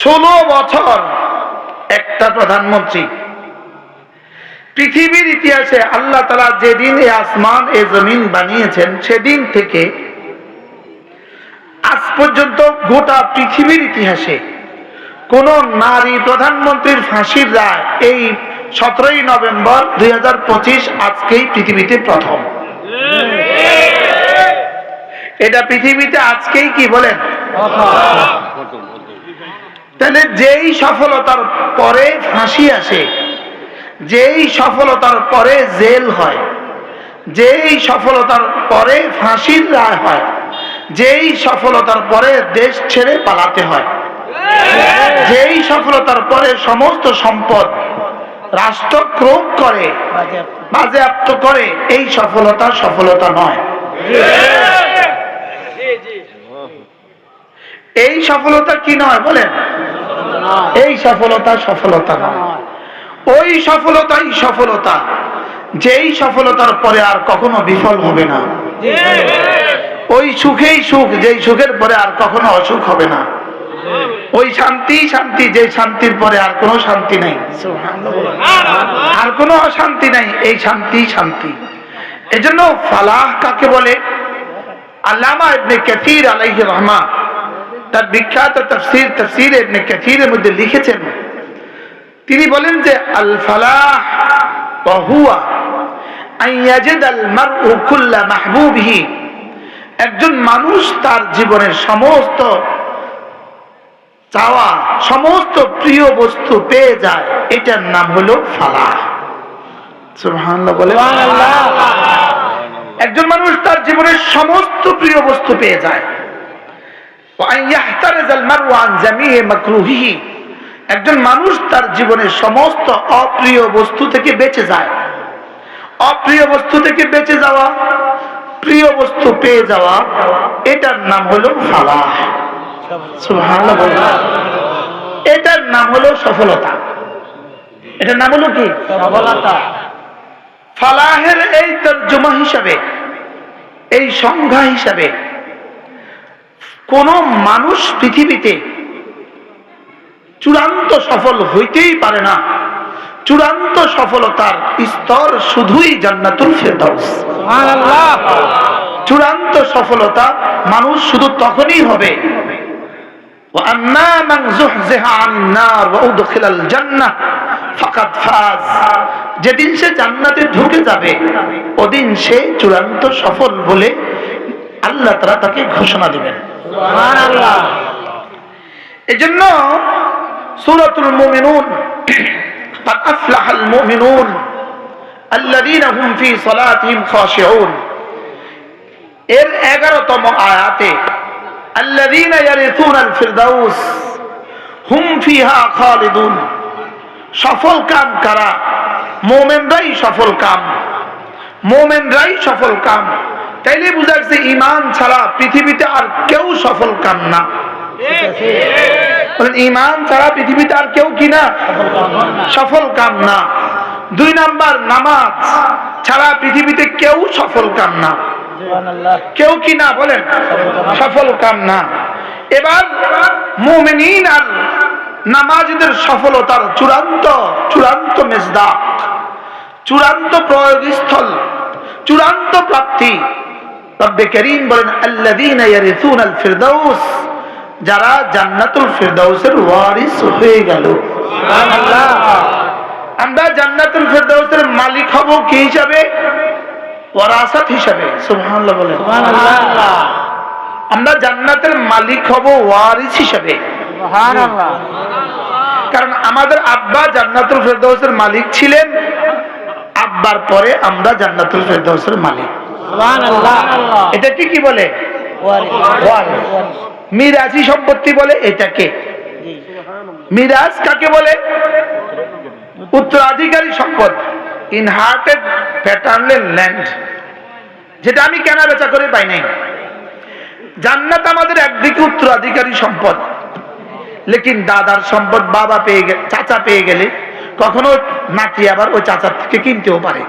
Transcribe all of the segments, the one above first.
ষোলো বছর একটা প্রধানমন্ত্রী। পৃথিবীর ইতিহাসে আল্লাহ তালা যেদিন এই আসমান এ জমিন বানিয়েছেন, সেদিন থেকে আজ পর্যন্ত গোটা পৃথিবীর ইতিহাসে কোন নারী প্রধানমন্ত্রীর ফাঁসির রায় এই সতেরোই নভেম্বর দুই হাজার পঁচিশ আজকেই পৃথিবীতে প্রথম। এটা পৃথিবীতে আজকেই কি বলেন? তাহলে যেই সফলতার পরে ফাঁসি আসে যেই সফলতার পরে জেল হয় যেই সফলতার পরে ফাঁসির রায় হয় যেই সফলতার পরে দেশ ছেড়ে পালাতে হয় যেই সফলতার পরে সমস্ত সম্পদ রাষ্ট্র ক্রোধ করে বাজেয়াপ্ত করে এই সফলতা সফলতা নয়। এই সফলতা কি নয় বলেন? এই সফলতা সফলতা নয়। ওই সফলতাই সফলতা। যেই সফলতার পরে আর কখনো বিফল হবে না। ওই সুখেই সুখ, যেই সুখের পরে আর কখনো অসুখ হবে না। ওই শান্তি শান্তি যে শান্তির পরে আর কোনো শান্তি নেই। আর কোনো অশান্তি নাই, এই শান্তি শান্তি। এজন্য ফালাহ কাকে বলে? আল্লামা ইবনে কাসির আলাইহি রহমান তার বিখ্যাত তফসির তফসির ইবনে কাসিরের মধ্যে লিখেছেন তিনি বলেন যে আল ফালাহ ওয়া আন ইয়াজিদ আল মারউ কুল্লা মাহবুবিহি। একজন মানুষ তার জীবনের সমস্ত চাওয়া সমস্ত প্রিয় বস্তু পেয়ে যায় এটার নাম হলো ফালাহ। বলে। একজন মানুষ তার জীবনের সমস্ত প্রিয় বস্তু পেয়ে যায়। একজন মানুষ তার জীবনের সমস্ত অপ্রিয় বস্তু থেকে বেঁচে যায়। অপ্রিয় বস্তু থেকে বেঁচে যাওয়া প্রিয় বস্তু পেয়ে যাওয়া এটার নাম হলো ফালাহ এটার নাম হলো সফলতা। এটার নাম হলো কি? সফলতা। ফালাহের এই তর্জমা হিসাবে এই সংজ্ঞা হিসাবে কোন মানুষ পৃথিবীতে চূড়ান্ত সফল হইতেই পারে না। চূড়ান্ত সফলতার স্তর শুধুই জান্নাতুল ফেরদাউস। চূড়ান্ত সফলতা মানুষ শুধু তখনই হবে। যেদিন সে জান্নাতে ঢুকে যাবে ওদিন সে চূড়ান্ত সফল বলে আল্লাহ তারা তাকে ঘোষণা দেবেন। সুবহানাল্লাহ এজন্য সূরাতুল মুমিনুন قد أفلح المؤمنون الذين هم في صلاتهم خاشعون এর এগারোতম আয়াতে الذين يرثون الفردوس هم فيها خالدون সফল কাম কারা মোমেনরাই সফল কাম মোমেনরাই সফল কাম তাইলে বুঝা যাচ্ছে ইমান ছাড়া পৃথিবীতে আর কেউ সফল কাম না ইমান ছাড়া পৃথিবীতে আর কেউ কি না? সফল কাম না দুই নাম্বার, নামাজ ছাড়া পৃথিবীতে কেউ সফল কাম না কেউ কি না? বলেন, সফল কাম না এবার মুমিনিন আর নামাজদের সফলতার চূড়ান্ত চূড়ান্ত মেজদাক, চূড়ান্ত প্রয়োগস্থল, চূড়ান্ত প্রাপ্তি রব্বে করিম বলেন আল্লাযীনা ইয়ারিসুনাল ফিরদাউস যারা জান্নাতুল ফিরদাউসের ওয়ারিস হয়ে গেল। সুবহানাল্লাহ। আমরা জান্নাতুল ফিরদাউসের মালিক হব কি হিসাবে? ওয়ারাসাত হিসাবে। সুবহানাল্লাহ বলেন। সুবহানাল্লাহ। আমরা জান্নাতের মালিক হব ওয়ারিস হিসাবে। সুবহানাল্লাহ। কারণ আমাদের আব্বা জান্নাতুল ফেরদৌসের মালিক ছিলেন। আব্বার পরে আমরা জান্নাতুল ফেরদৌসের মালিক। এটাকে কি বলে। মিরাজি সম্পত্তি বলে এটাকে। মিরাজ কাকে বলে? উত্তরাধিকারী সম্পদ। ইনহার্টেড প্যাটার্নের ল্যান্ড যেটা আমি কেনা বেচা করে পাই নাই। জান্নাত আমাদের একদিকে উত্তরাধিকারী সম্পদ। লেকিন দাদার সম্পদ বাবা পেয়ে গেলে চাচা পেয়ে গেলে কখনো নাতি আবার ওই চাচার থেকে কিনতেও পারে।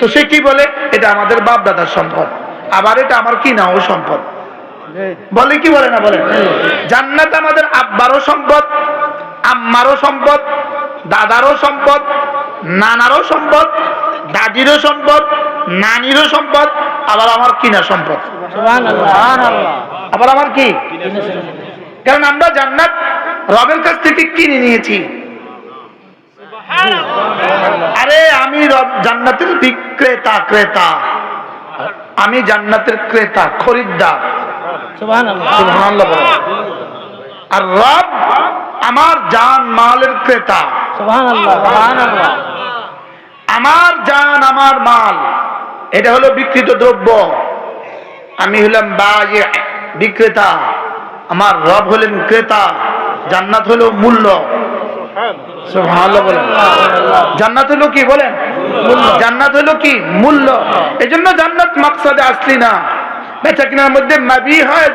তো সে কি বলে? এটা আমাদের বাপ দাদার সম্পদ। আবার এটা আমার কিনাও সম্পদ। বলে কি বলে না বলে? জান্নাত আমাদের আব্বারও সম্পদ আম্মারও সম্পদ দাদারও সম্পদ নানারও সম্পদ দাদিরও সম্পদ নানিরও সম্পদ আবার আমার কিনা সম্পদ। আবার আমার কি? কারণ আমরা জান্নাত রবের কাছ থেকে কিনে নিয়েছি। আরে আমি রব- জান্নাতের বিক্রেতা ক্রেতা। আমি জান্নাতের ক্রেতা খরিদ্দার। আর রব আমার জান মালের ক্রেতা। আমার জান আমার মাল এটা হলো বিকৃত দ্রব্য। আমি হলাম বায়ে বিক্রেতা। আমার রব হলেন ক্রেতা। জান্নাত হলো মূল্য। বলেন। জান্নাত হলো কি বলেন? জান্নাত হলো কি? মূল্য। এজন্য জান্নাত মাকসাদে আসলি না। বেচা কিনার মধ্যে মাবি হয়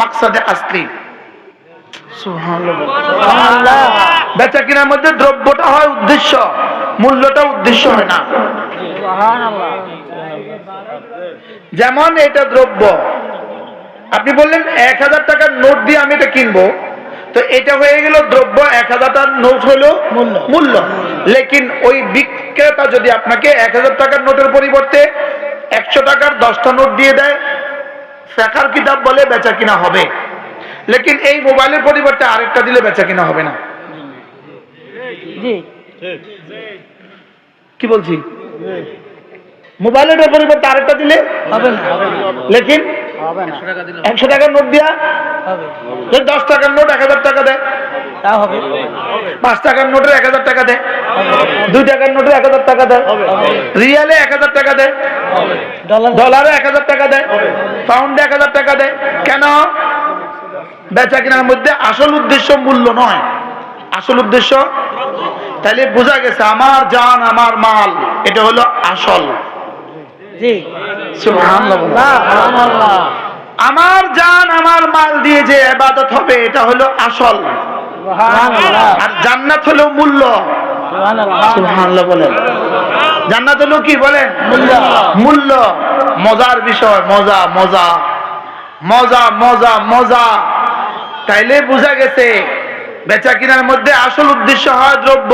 মাকসাদে আসলি। বেচা কিনার মধ্যে দ্রব্যটা হয় উদ্দেশ্য। মূল্যটা উদ্দেশ্য হয় না। যেমন এটা দ্রব্য। আপনি বললেন এক হাজার টাকার নোট দিয়ে আমি এটা কিনবো। তো এটা হয়ে গেল দ্রব্য এক হাজার টাকার নোট হলো মূল্য। লেকিন ওই বিক্রেতা যদি আপনাকে এক হাজার টাকার নোটের পরিবর্তে একশো টাকার দশটা নোট দিয়ে দেয় ফেকার কিতাব বলে বেচা কিনা হবে। লেকিন এই মোবাইলের পরিবর্তে আরেকটা দিলে বেচা কিনা হবে না। কি বলছি? মোবাইলের পরিবর্তে আরেকটা দিলে হবে না। লেকিন একশো টাকার নোট দিয়া? হবে। দশ টাকার নোট এক হাজার টাকা দেয় পাঁচ টাকার নোটের এক হাজার টাকা দেয় দুই টাকার নোটের এক হাজার টাকা দেয় রিয়ালে এক হাজার টাকা দেয় ডলারে এক হাজার টাকা দেয় পাউন্ডে এক হাজার টাকা দেয় কেন? বেচা কেনার মধ্যে আসল উদ্দেশ্য মূল্য নয়। আসল উদ্দেশ্য? তাহলে বোঝা গেছে আমার জান আমার মাল এটা হলো আসল। জি। আমার জান আমার মাল দিয়ে যে এবাদত হবে এটা হলো আসল। আর জান্নাত হলো মূল্য। বলেন। জান্নাত হলো কি বলেন। মূল্য। মজার বিষয় মজা মজা। মজা মজা মজা। তাইলে বোঝা গেছে বেচা কিনার মধ্যে আসল উদ্দেশ্য হয় দ্রব্য।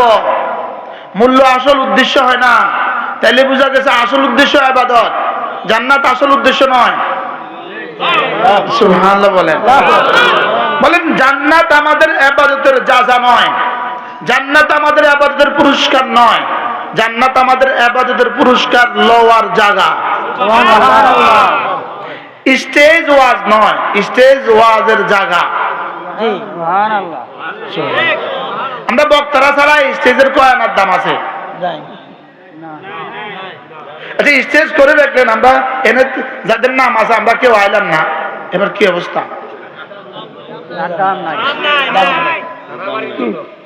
মূল্য আসল উদ্দেশ্য হয় না। তাইলে বোঝা গেছে আসল উদ্দেশ্য আবাদত জান্নাত আসল উদ্দেশ্য নয়। বলেন। বলেন জান্নাত আমাদের আবাদতের যা নয়। জান্নাত আমাদের আবাদতের পুরস্কার নয়। জান্নাত আমাদের আবাদতের পুরস্কার লওয়ার জায়গা। স্টেজ ওয়াজ নয় স্টেজ ওয়াজের জায়গা। আমরা বক্তারা ছাড়া স্টেজের কয়ানার দাম আছে। আচ্ছা স্টেজ করে রাখলেন আমরা। এনে যাদের নাম আছে, আমরা কেউ আইলাম না। এবার কি অবস্থা?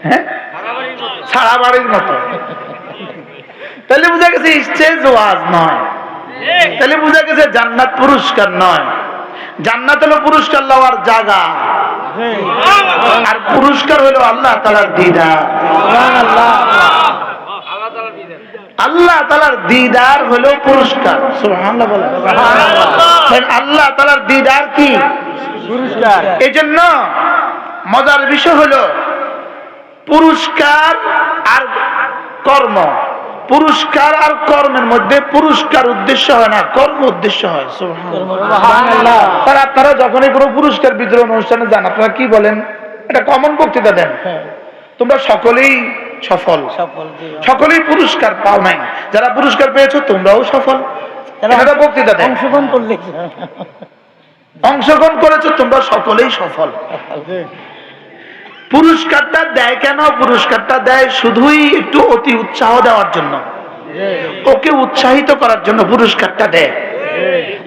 হ্যাঁ? সারা বাড়ির মতো। তাহলে বোঝা গেছে স্টেজ ওয়াজ নয়। তাহলে বোঝা গেছে জান্নাত পুরস্কার নয়। জান্নাত হলো পুরস্কার লওয়ার জায়গা। আর পুরস্কার হলো আল্লাহ তালার সুবহানাল্লাহ। আল্লাহ তালার দিদার হলো পুরস্কার। তাই আল্লাহ তালার দিদার কি? পুরস্কার। এই জন্য মজার বিষয় হলো পুরস্কার আর কর্ম। পুরস্কার আর কর্মের মধ্যে পুরস্কার উদ্দেশ্য হয় না কর্ম উদ্দেশ্য হয়। সুবহানাল্লাহ। সুবহানাল্লাহ। আর আপনারা যখনই কোনো পুরস্কার বিতরণ অনুষ্ঠানে যান আপনারা কি বলেন? এটা কমন বক্তৃতা দেন। তোমরা সকলেই সফল। সকলেই পুরস্কার পাও নাই। যারা পুরস্কার পেয়েছ তোমরাও সফল। বক্তৃতা দেন। অংশগ্রহণ করলে অংশগ্রহণ করেছ তোমরা সকলেই সফল। পুরস্কারটা দেয় কেন? পুরস্কারটা দেয় শুধুই একটু অতি উৎসাহ দেওয়ার জন্য। ওকে উৎসাহিত করার জন্য পুরস্কারটা দেয়।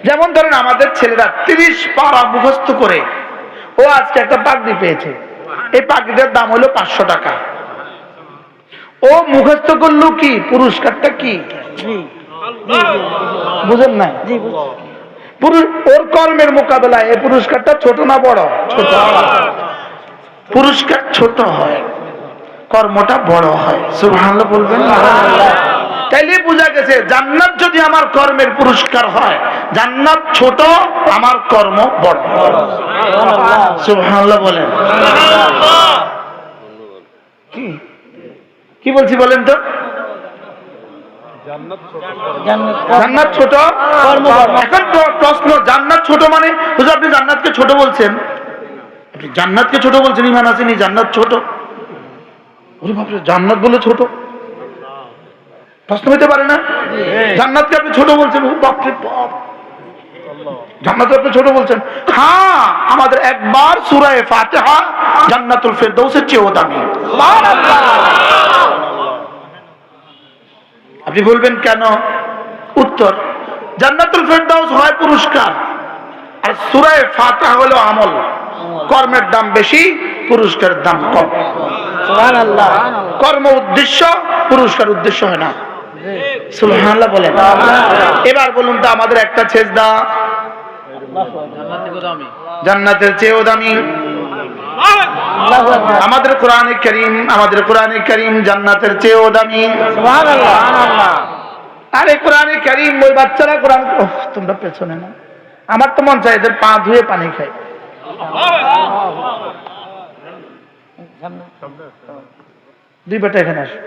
যেমন ধরেন আমাদের ছেলেরা তিরিশ পাড়া মুখস্থ করে ও আজকে একটা পাগড়ি পেয়েছে। এই পাগড়িটার দাম হলো পাঁচশো টাকা। ও মুখস্থ করল কি? পুরস্কারটা কি? বুঝেন। পুরুষ- ওর কর্মের মোকাবেলায় এই পুরস্কারটা ছোট না বড়? ছোট। পুরস্কার ছোট হয় কর্মটা বড় হয়। সুবহানাল্লাহ বলবেন তাইলে বোঝা গেছে জান্নাত যদি আমার কর্মের পুরস্কার হয় জান্নাত ছোট আমার কর্ম বড়। সুবহানাল্লাহ বলেন। কি বলছি বলেন তো? জান্নাত ছোট। এখন প্রশ্ন জান্নাত ছোট মানে? হুজুর আপনি জান্নাতকে ছোট বলছেন। আপনি জান্নাতকে ছোট বলছেন ইমান আসেনি জান্নাত ছোট। জান্নাত বলে ছোট। প্রশ্ন হইতে পারে না? জান্নাতকে আপনি ছোট বলছেন ও বাপরে বাপ। জান্নাতকে আপনি ছোট বলছেন। হ্যাঁ আমাদের একবার সুরায় ফাতিহা জান্নাতুল ফেরদৌসের চেয়েও দামি। আপনি বলবেন কেন? উত্তর জান্নাতুল ফেরদাউস হয় পুরস্কার। আর সুরায় ফাতিহা হলো আমল। কর্মের দাম বেশি পুরস্কারের দাম কম। সুবহানাল্লাহ। কর্ম উদ্দেশ্য পুরস্কার উদ্দেশ্য হয় না। সুবহানাল্লাহ বলেন। এবার বলুন তো আমাদের একটা ছেজদা। জান্নাতের চেয়েও দামি। আমাদের কোরআনে করিম আমাদের কোরআনে করিম জান্নাতের চেয়েও দামি। আরে কোরআনে করিম ওই বাচ্চারা কোরআন তোমরা পেছনে না আমার তো মন চাই এদের পা ধুয়ে পানি খাই। দুই বেটা এখানে আসো।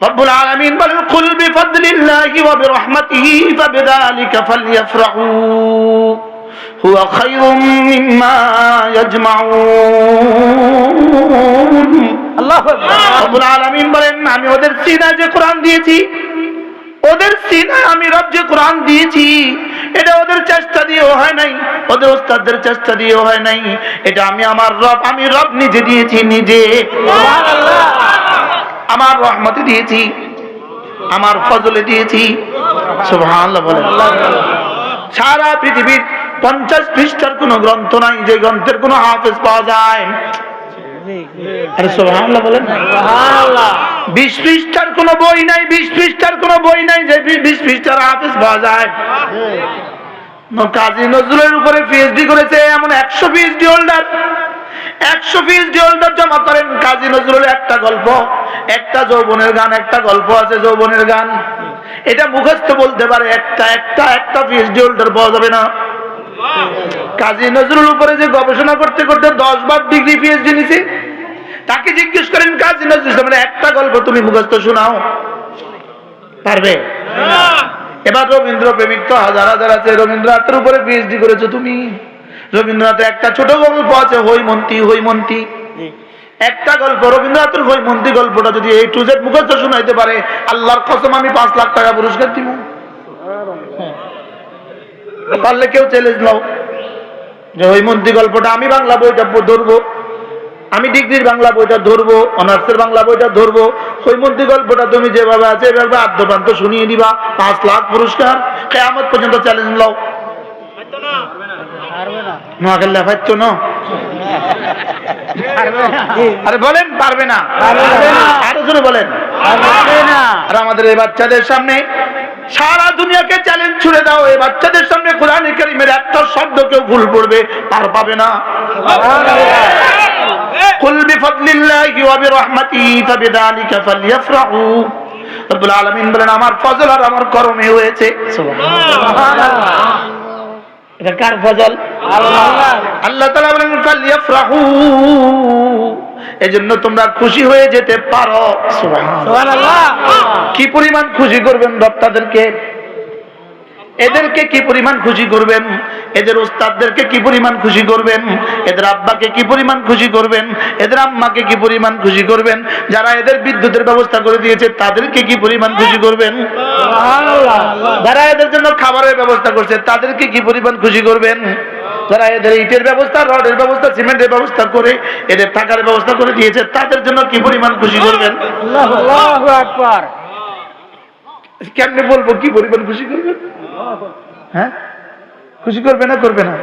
রব্বুল আলামিন বলেন কুল বিফদলিল্লাহি ওয়া বিরহমাতিহি ফাবিযালিকা ফালইফরাহু হুয়া খায়রুম মিম্মা ইয়াজমাউন। আল্লাহু আকবার। রব্বুল আলামিন বলেন আমি ওদের সিনা যে কোরআন দিয়েছি ওদের সিনা আমি রব যে কোরআন দিয়েছি এটা ওদের চেষ্টা দিয়েও হয় নাই ওদের ওস্তাদদের চেষ্টা দিয়েও হয় নাই এটা আমি আমার রব আমি রব নিজে দিয়েছি নিজে। আমার রহমতে দিয়েছি আমার ফজলে দিয়েছি সুবহানাল্লাহ বলেন। সারা পৃথিবীর পঞ্চাশ পৃষ্ঠার কোনো গ্রন্থ নাই যে গ্রন্থের কোনো হাফেজ পাওয়া যায়। জি জি আরে সুবহানাল্লাহ বলেন। বিশ পৃষ্ঠার কোনো বই নাই বিশ পৃষ্ঠার কোনো বই নাই যে বিশ পৃষ্ঠার হাফেজ পাওয়া যায়। কাজী নজরুলের উপরে পিএইচডি করেছে এমন একশো পিএইচডি হোল্ডার একশো পিএইচডি হোল্ডার জমা করেন কাজী একটা গল্প। একটা যৌবনের গান একটা গল্প আছে যৌবনের গান। এটা মুখস্থ বলতে পারে একটা একটা একটা পিএইচডি হোল্ডার পাওয়া যাবে না। কাজী নজরুল উপরে যে গবেষণা করতে করতে দশ বার ডিগ্রি পিএইচডি নিছে তাকে জিজ্ঞেস করেন, কাজী নজরুল ইসলামের একটা গল্প তুমি মুখস্থ শোনাও। পারবে? এবার রবীন্দ্র প্রেমিক তো হাজার হাজার আছে, রবীন্দ্রনাথের উপরে পিএইচডি করেছ তুমি। রবীন্দ্রনাথের একটা ছোট গল্প আছে, হৈমন্তী হৈমন্তী। একটা গল্প, রবীন্দ্রনাথের হৈমন্তী গল্পটা যদি এই টু জেড মুখস্থ শোনাইতে পারে, আল্লাহর কসম আমি পাঁচ লাখ টাকা পুরস্কার দিব। পারলে কেউ চ্যালেঞ্জ নাও। যে হৈমন্তী গল্পটা আমি বাংলা বইটা ধরবো আমি ডিগ্রির বাংলা বইটা ধরবো অনার্সের বাংলা বইটা ধরবো হৈমন্তী গল্পটা তুমি যেভাবে আছে এভাবে আদ্যপ্রান্ত শুনিয়ে দিবা পাঁচ লাখ পুরস্কার কেয়ামত পর্যন্ত চ্যালেঞ্জ নাও। না? নোয়াখালী লেখাচ্ছ না। পারবে না। জি আরে বলেন। পারবে না। আরও জোরে বলেন আর আমাদের এই বাচ্চাদের সামনে সারা দুনিয়াকে চ্যালেঞ্জ ছুড়ে দাও। এই বাচ্চাদের সামনে কোরআন কারিমের একটা শব্দ কেউ ভুল করবে আর পাবে না। কুল বিফদলিল্লাহি ওয়া বিরহমাতিহি ফাবিযালিকা ফালইফরাহু রব্বুল আলামিন বলেন আমার ফজল আর আমার করমে হয়েছে। সুবহানাল্লাহ। এটা কার ফজল? আল্লাহ আল্লাহ তাআলা বলেন এজন্য তোমরা খুশি হয়ে যেতে পারো। কি পরিমাণ খুশি করবেন রব তাদেরকে এদেরকে কি পরিমাণ খুশি করবেন? এদের ওস্তাদদেরকে কি পরিমাণ খুশি করবেন? এদের আব্বাকে কি পরিমাণ খুশি করবেন? এদের আম্মাকে কি পরিমাণ খুশি করবেন? যারা এদের বিদ্যুতের ব্যবস্থা করে দিয়েছে তাদেরকে কি পরিমাণ খুশি করবেন? যারা এদের জন্য খাবারের ব্যবস্থা করছে তাদেরকে কি পরিমাণ খুশি করবেন? যারা এদের ইটের ব্যবস্থা রডের ব্যবস্থা সিমেন্টের ব্যবস্থা করে এদের থাকার ব্যবস্থা করে দিয়েছে। তাদের জন্য কি পরিমাণ খুশি করবেন? কেমনে বলব কি পরিমাণ খুশি করবেন? হ্যাঁ? খুশি করবে না করবে না?